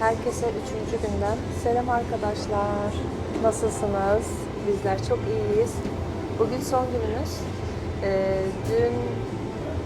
Herkese üçüncü günden selam arkadaşlar. Nasılsınız? Bizler çok iyiyiz. Bugün son günümüz. Ee, dün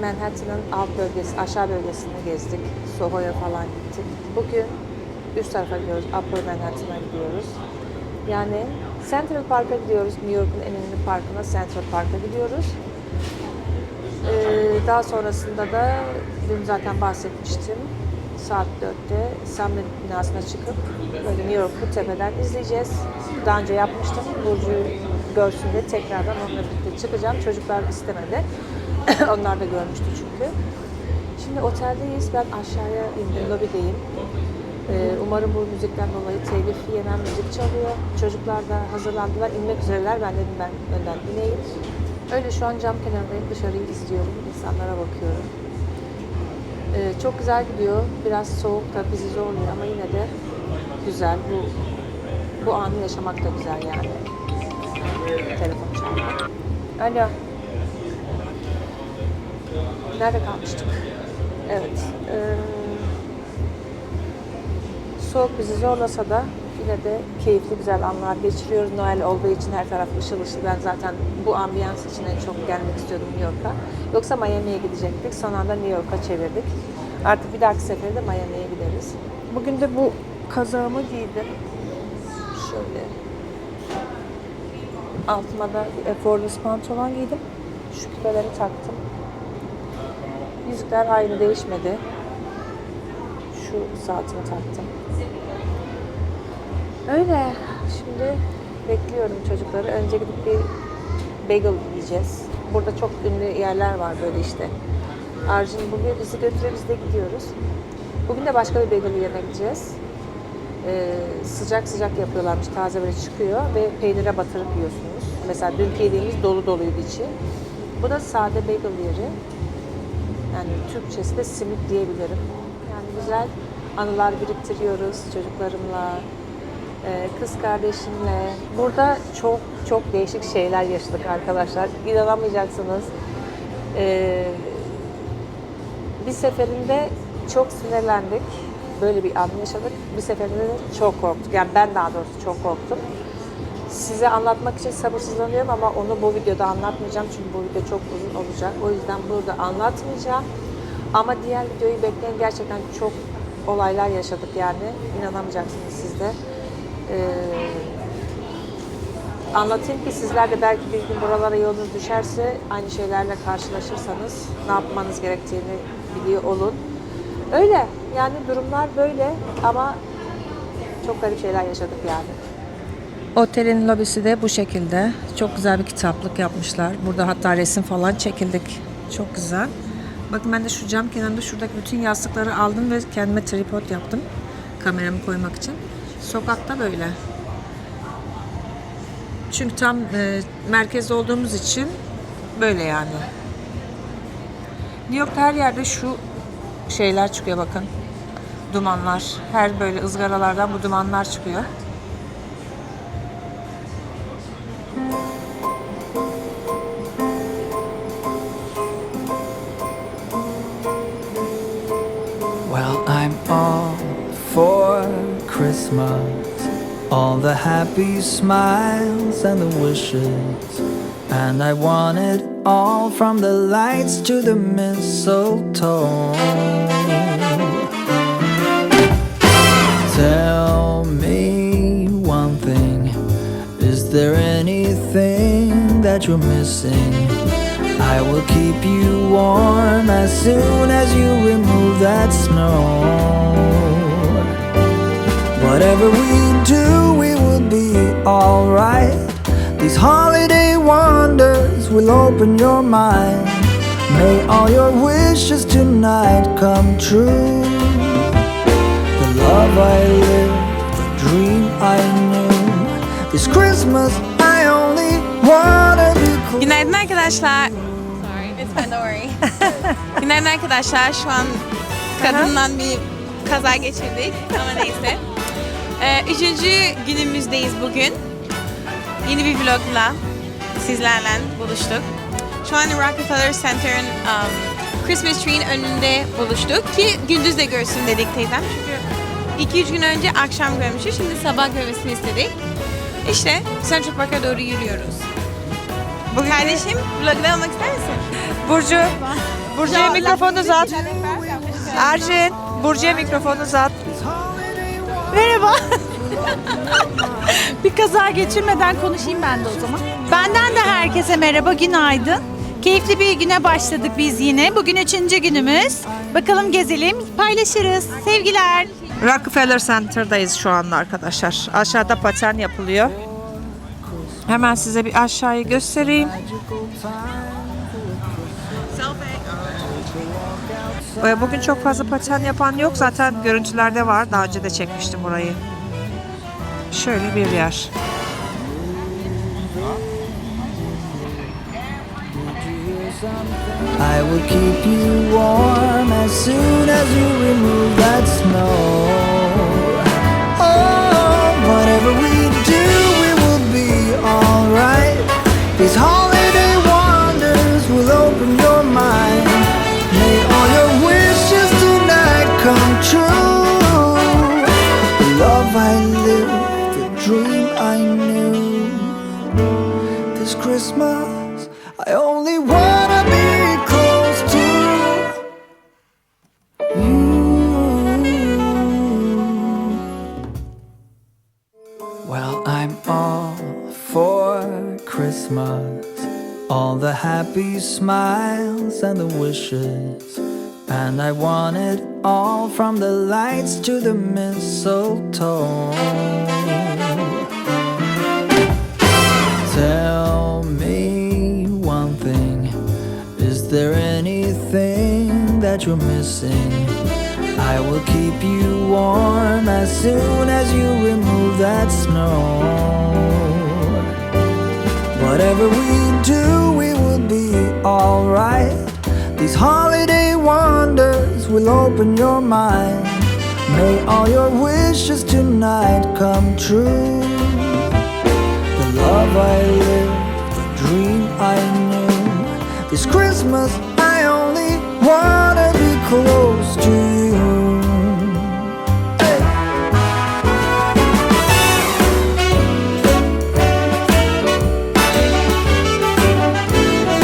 Manhattan'ın alt bölgesi, aşağı bölgesini gezdik. Soho'ya falan gittik. Bugün üst tarafa gidiyoruz. Upper Manhattan'a gidiyoruz. Yani Central Park'a gidiyoruz. New York'un en ünlü parkına Central Park'a gidiyoruz. Ee, daha sonrasında da dün zaten bahsetmiştim. Saat 4'te Summit binasına çıkıp böyle New York'u tepeden izleyeceğiz. Daha önce yapmıştım. Burcu görsün diye tekrardan onunla birlikte çıkacağım. Çocuklar istemedi. Onlar da görmüştü çünkü. Şimdi oteldeyiz. Ben aşağıya indim. Lobideyim. Ee, umarım bu müzikten dolayı telif yemem müzik çalıyor. Çocuklar da hazırlandılar. inmek üzereler. Ben dedim ben önden ineyim. Öyle şu an cam kenarındayım. Dışarıyı izliyorum. insanlara bakıyorum. Ee, çok güzel gidiyor. Biraz soğuk da bizi zorluyor ama yine de güzel. Bu bu anı yaşamak da güzel yani. Telefon çaldı. Alo. Nerede kalmıştık? Evet. Ee, soğuk bizi zorlasa da yine de keyifli güzel anlar geçiriyoruz. Noel olduğu için her taraf ışıl ışıl. Ben zaten bu ambiyans için en çok gelmek istiyordum New York'a. Yoksa Miami'ye gidecektik. Son anda New York'a çevirdik. Artık bir dahaki sefere de Miami'ye gideriz. Bugün de bu kazağımı giydim. Şöyle. Altıma da bir effortless pantolon giydim. Şu küpeleri taktım. Yüzükler aynı değişmedi. Şu saatimi taktım. Öyle. Şimdi bekliyorum çocukları. Önce gidip bir bagel yiyeceğiz. Burada çok ünlü yerler var böyle işte. Arjun bugün bizi götürüyor, biz de gidiyoruz. Bugün de başka bir bagel yerine gideceğiz. Ee, sıcak sıcak yapıyorlarmış, taze böyle çıkıyor ve peynire batırıp yiyorsunuz. Mesela dün yediğimiz dolu doluydu içi. Bu da sade bagel yeri. Yani Türkçesi de simit diyebilirim. Yani güzel anılar biriktiriyoruz çocuklarımla, e, kız kardeşimle. Burada çok çok değişik şeyler yaşadık arkadaşlar. İnanamayacaksınız. Ee, bir seferinde çok sinirlendik. Böyle bir an yaşadık. Bir seferinde de çok korktuk. Yani ben daha doğrusu çok korktum. Size anlatmak için sabırsızlanıyorum ama onu bu videoda anlatmayacağım. Çünkü bu video çok uzun olacak. O yüzden burada anlatmayacağım. Ama diğer videoyu bekleyin. Gerçekten çok olaylar yaşadık yani. İnanamayacaksınız siz de. Ee, anlatayım ki sizler de belki bir gün buralara yolunuz düşerse aynı şeylerle karşılaşırsanız ne yapmanız gerektiğini biliyor olun. Öyle yani durumlar böyle ama çok garip şeyler yaşadık yani. Otelin lobisi de bu şekilde. Çok güzel bir kitaplık yapmışlar. Burada hatta resim falan çekildik. Çok güzel. Bakın ben de şu cam kenarında şuradaki bütün yastıkları aldım ve kendime tripod yaptım. Kameramı koymak için. Sokakta böyle. Çünkü tam e, merkezde olduğumuz için böyle yani. New York'ta her yerde şu şeyler çıkıyor bakın. Dumanlar. Her böyle ızgaralardan bu dumanlar çıkıyor. Christmas. All the happy smiles and the wishes. And I want it all from the lights to the mistletoe. Tell me one thing Is there anything that you're missing? I will keep you warm as soon as you remove that snow. Whatever we do, we will be alright. These holiday wonders will open your mind. May all your wishes tonight come true. The love I lived, the dream I knew. This Christmas, I only wanna be close. Günaydın arkadaşlar. Günaydın arkadaşlar. Şu an kadından bir kaza geçirdik ama neyse. Ee, üçüncü günümüzdeyiz bugün. Yeni bir vlogla sizlerle buluştuk. Şu an Rockefeller Center'ın um, Christmas tree'in önünde buluştuk ki gündüz de görsün dedik teyzem çünkü 2-3 gün önce akşam görmüştük. Şimdi sabah görmesini istedik. İşte Central Park'a doğru yürüyoruz. Bugün Kardeşim vlogda olmak ister misin? Burcu. Burcu'ya mikrofonu uzat. Arjin. Burcu'ya mikrofonu uzat. Merhaba. bir kaza geçirmeden konuşayım ben de o zaman. Benden de herkese merhaba, günaydın. Keyifli bir güne başladık biz yine. Bugün üçüncü günümüz. Bakalım gezelim, paylaşırız. Sevgiler. Rockefeller Center'dayız şu anda arkadaşlar. Aşağıda paten yapılıyor. Hemen size bir aşağıyı göstereyim. Ee, Bugün çok fazla paten yapan yok. Zaten görüntülerde var. Daha önce de çekmiştim burayı. Şöyle bir yer. I will keep you warm as soon as you remove that snow. Oh, whatever we do, we will be alright. These holiday This Christmas, I only wanna be close to you. Well, I'm all for Christmas, all the happy smiles and the wishes. And I want it all from the lights to the mistletoe. You're missing? I will keep you warm as soon as you remove that snow. Whatever we do, we will be alright. These holiday wonders will open your mind. May all your wishes tonight come true. The love I lived, the dream I knew. This Christmas, I only be close to you.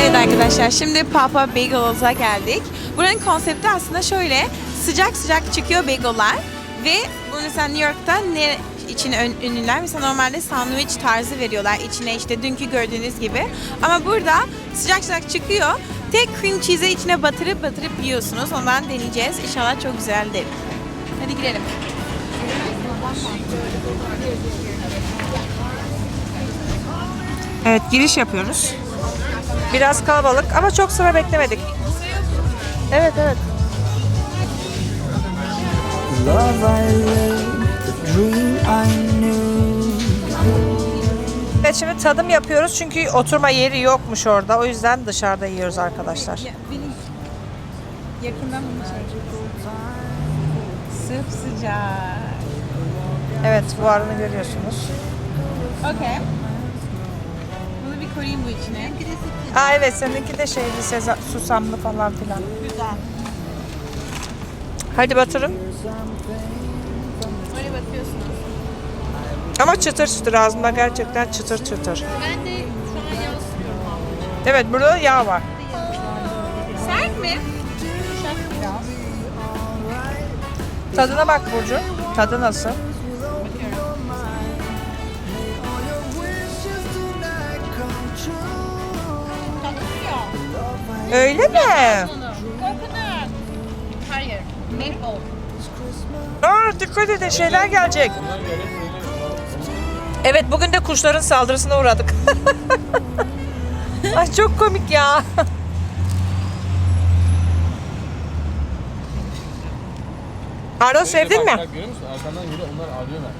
Evet arkadaşlar şimdi Papa Bagels'a geldik. Buranın konsepti aslında şöyle sıcak sıcak çıkıyor bagel'lar ve bu mesela New York'ta ne için ünlüler mesela normalde sandviç tarzı veriyorlar içine işte dünkü gördüğünüz gibi ama burada sıcak sıcak çıkıyor tek cream cheese'i içine batırıp batırıp yiyorsunuz ondan deneyeceğiz İnşallah çok güzeldir. Hadi girelim. Evet giriş yapıyoruz. Biraz kalabalık ama çok sıra beklemedik. Evet evet. Love I dream I knew. Evet şimdi tadım yapıyoruz çünkü oturma yeri yokmuş orada. O yüzden dışarıda yiyoruz arkadaşlar. Yakından bunu Sıp sıcak. Evet buharını görüyorsunuz. Okey. Bunu bir koyayım bu içine. Aa evet seninki de şeyli seza, susamlı falan filan. Güzel. Hadi batırın. Böyle bakıyorsunuz. Ama çıtır çıtır ağzımda gerçekten çıtır çıtır. Ben de şu an yağ sıkıyorum. Evet burada yağ var. Sert mi? Tadına bak Burcu. Tadı nasıl? Öyle mi? Coconut. Hayır. Maple. Aa, dikkat edin şeyler gelecek. Evet bugün de kuşların saldırısına uğradık. Ay çok komik ya. Arda sevdin mi? Bak görüyor musun? Arkandan geliyor onlar ağlıyorlar.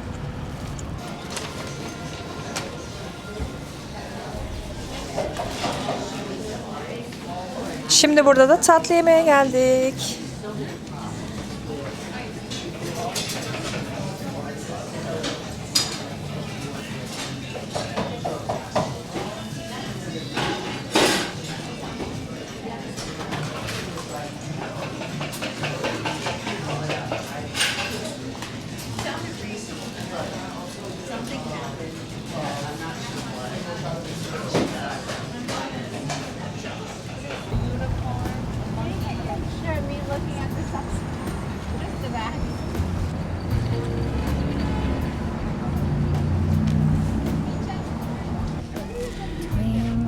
Şimdi burada da tatlı yemeğe geldik.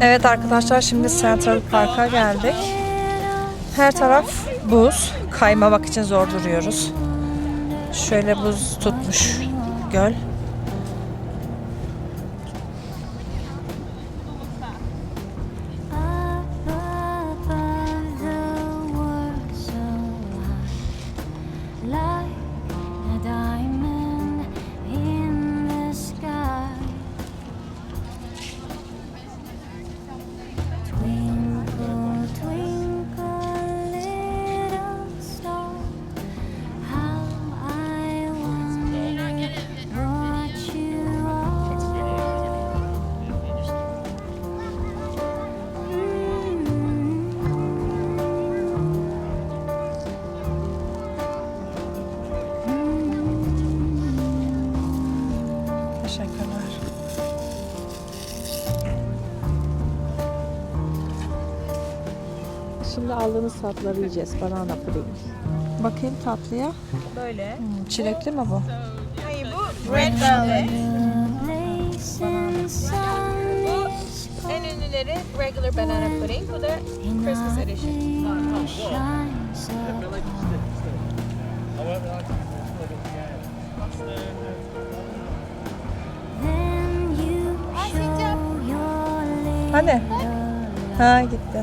Evet arkadaşlar şimdi Central Park'a geldik. Her taraf buz. Kaymamak için zor duruyoruz. Şöyle buz tutmuş göl. Teşekkürler. Şimdi aldığımız tatlıları yiyeceğiz. Banana pudding. Bakayım tatlıya. Böyle. Hmm, çilekli mi bu? Hayır bu red velvet. İs En ünlüleri regular banana pudding. Bu da Christmas edition. Hani? Ha gitti.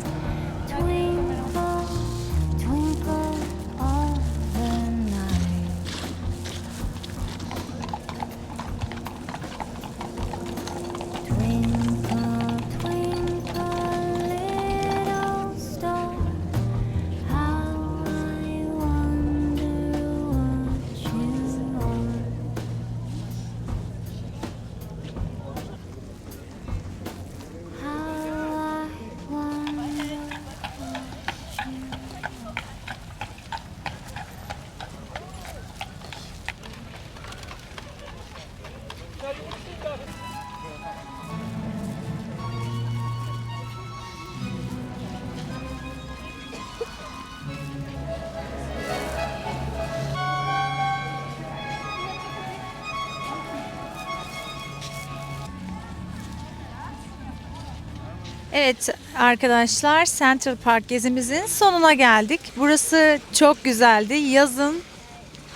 Evet arkadaşlar Central Park gezimizin sonuna geldik. Burası çok güzeldi. Yazın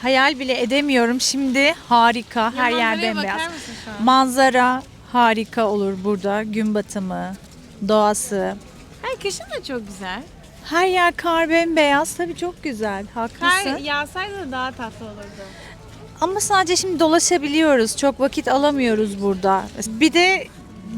hayal bile edemiyorum. Şimdi harika. Her yer bembeyaz. Manzara harika olur burada. Gün batımı, doğası. Ay kışın da çok güzel. Her yer kar bembeyaz. Tabii çok güzel. Haklısın. Kar yağsaydı da daha tatlı olurdu. Ama sadece şimdi dolaşabiliyoruz. Çok vakit alamıyoruz burada. Bir de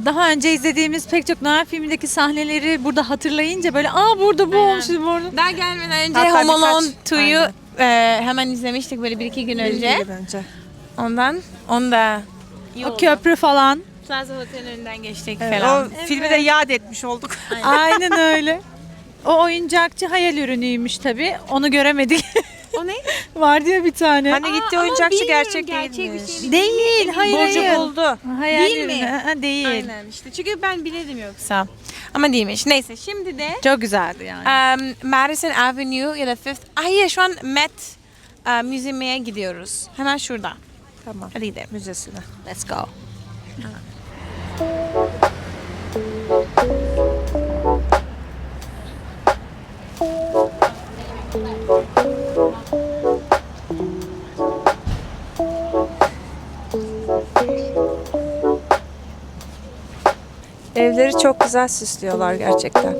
daha önce izlediğimiz pek çok Noel filmindeki sahneleri burada hatırlayınca böyle aa burada bu Aynen. olmuş burada. Daha gelmeden önce Hatta Home Alone birkaç- 2'yu Aynen. e, hemen izlemiştik böyle bir iki gün önce. önce. Ondan onu da O köprü falan. Plaza Hotel'in önünden geçtik falan. o filmi de yad etmiş olduk. Aynen öyle. O oyuncakçı hayal ürünüymüş tabii. Onu göremedik. O ne? Var diye bir tane. Hani gitti oyuncakçı gerçek, gerçek bir değilmiş. şey değil, hayır Burcu hayır. buldu. Hayal Değil mi? ürünü. Ha, değil. Aynen işte. Çünkü ben bilirdim yoksa. Ama değilmiş. Neyse şimdi de Çok güzeldi yani. um, Madison Avenue ya da Fifth. Hayır şu an Met uh, Müzeme'ye gidiyoruz. Hemen şurada. Tamam. Hadi gidelim. Müzesine. Let's go. Evleri çok güzel süslüyorlar gerçekten.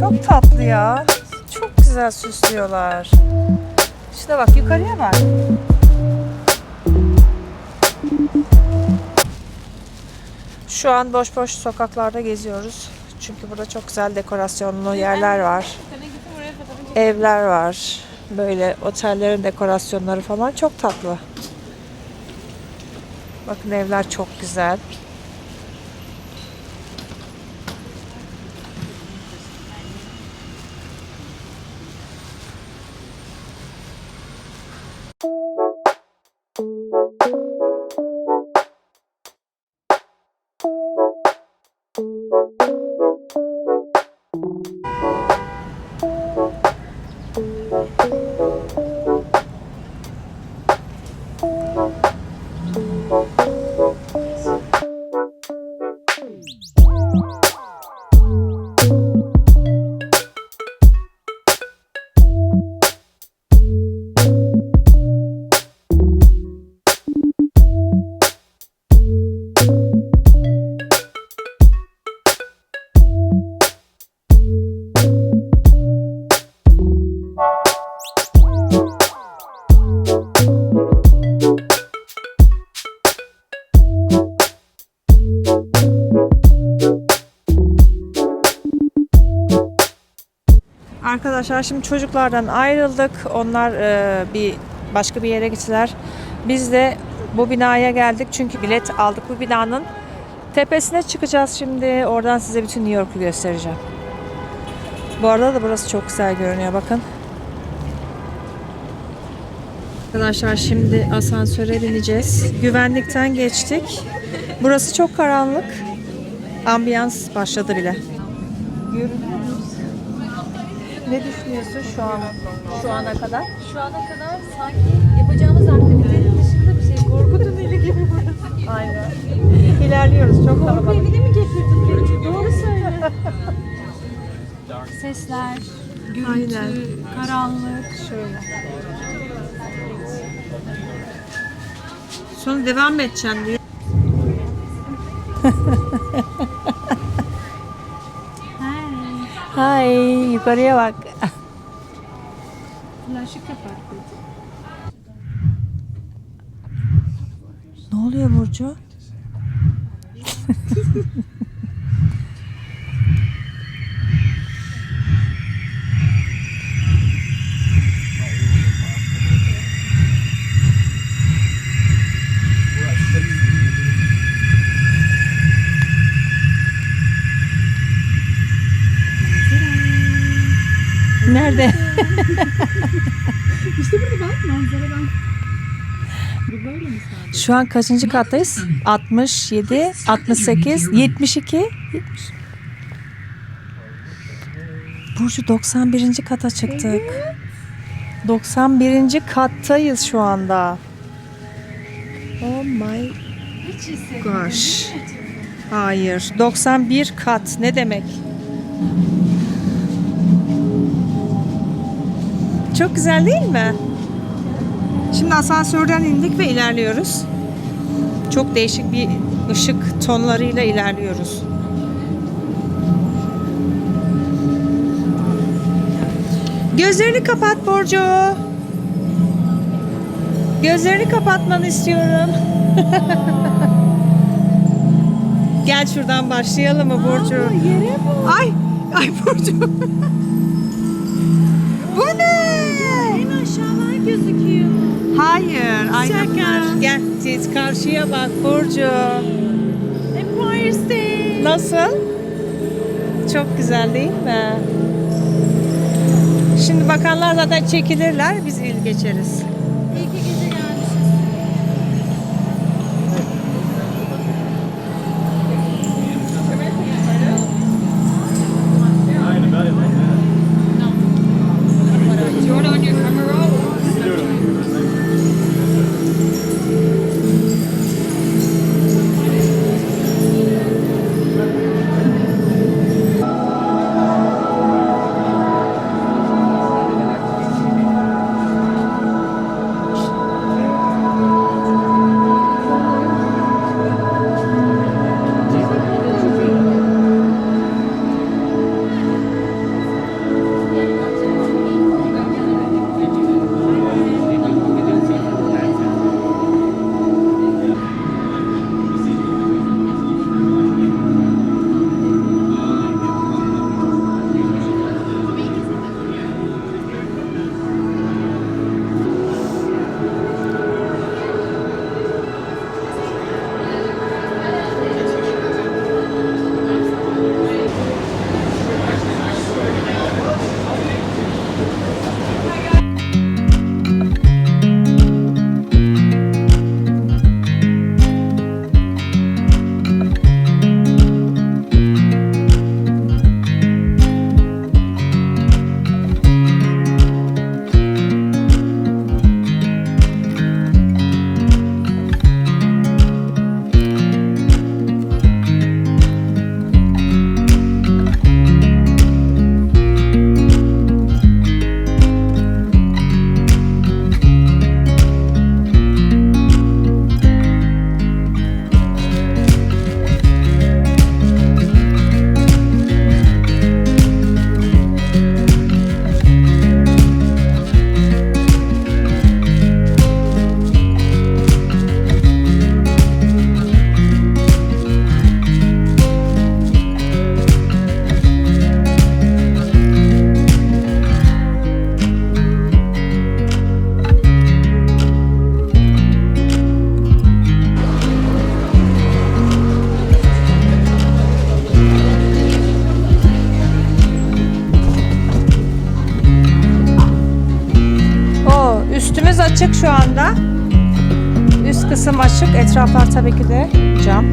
Çok tatlı ya. Çok güzel süslüyorlar. Şuna bak yukarıya bak. Şu an boş boş sokaklarda geziyoruz. Çünkü burada çok güzel dekorasyonlu yerler var. Evler var. Böyle otellerin dekorasyonları falan çok tatlı. Bakın evler çok güzel. Arkadaşlar şimdi çocuklardan ayrıldık. Onlar e, bir başka bir yere gittiler. Biz de bu binaya geldik çünkü bilet aldık bu binanın tepesine çıkacağız şimdi. Oradan size bütün New York'u göstereceğim. Bu arada da burası çok güzel görünüyor bakın. Arkadaşlar şimdi asansöre bineceğiz. Güvenlikten geçtik. Burası çok karanlık. Ambiyans başladı bile. Ne düşünüyorsun şu an şu ana kadar? Şu ana kadar sanki yapacağımız aktivitenin dışında bir şey. Korku tüneli gibi burası. Aynen. İlerliyoruz çok kalabalık. evine mi getirdin beni? Doğru söyle. Sesler, gürültü, Aynen. karanlık. Şöyle. Sonra devam edeceğim diyor. Hay, yukarıya bak. Flaşı kapat Ne oluyor Burcu? Şu an kaçıncı kattayız? 67, 68, 72, 70. Burcu 91. kata çıktık. 91. kattayız şu anda. Oh my gosh. Hayır. 91 kat. Ne demek? Çok güzel değil mi? Şimdi asansörden indik ve ilerliyoruz. Çok değişik bir ışık tonlarıyla ilerliyoruz. Gözlerini kapat Burcu. Gözlerini kapatmanı istiyorum. Gel şuradan başlayalım mı Burcu? Ay, ay Burcu. Bu ne? Hayır. Aynen. Gel siz karşıya bak Burcu. Empire State. Nasıl? Çok güzel değil mi? Şimdi bakanlar zaten çekilirler. Biz il geçeriz. Açık şu anda. Üst kısım açık. Etraflar tabii ki de cam.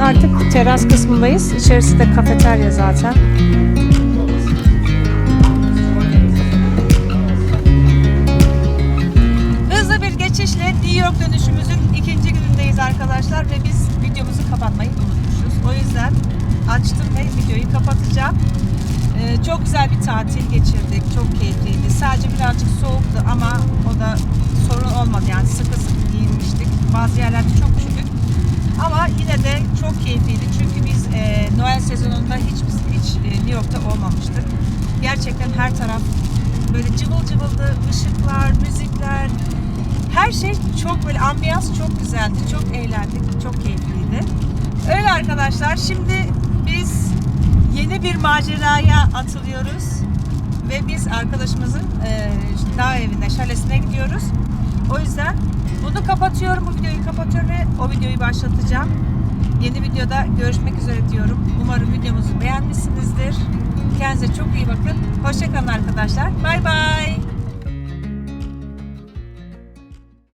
Artık teras kısmındayız. İçerisi de kafeterya zaten. Hızlı bir geçişle New York dönüşümüzün ikinci günündeyiz arkadaşlar ve biz videomuzu kapatmayı unutmuşuz. O yüzden açtım ve videoyu kapatacağım. Ee, çok güzel bir tatil geçirdik. Çok keyifliydi. Sadece birazcık soğuktu ama o da sorun olmadı. Yani sıkı sıkı giyinmiştik. Bazı yerlerde çok üşüdük. Ama yine de çok keyifliydi. Çünkü biz e, Noel sezonunda hiç hiç e, New York'ta olmamıştık. Gerçekten her taraf böyle cıvıl cıvıldı. ışıklar, müzikler, her şey çok böyle ambiyans çok güzeldi. Çok eğlendik. Çok keyifliydi. Öyle arkadaşlar. Şimdi yeni bir maceraya atılıyoruz. Ve biz arkadaşımızın e, dağ evine, şalesine gidiyoruz. O yüzden bunu kapatıyorum. Bu videoyu kapatıyorum ve o videoyu başlatacağım. Yeni videoda görüşmek üzere diyorum. Umarım videomuzu beğenmişsinizdir. Kendinize çok iyi bakın. Hoşçakalın arkadaşlar. Bay bay.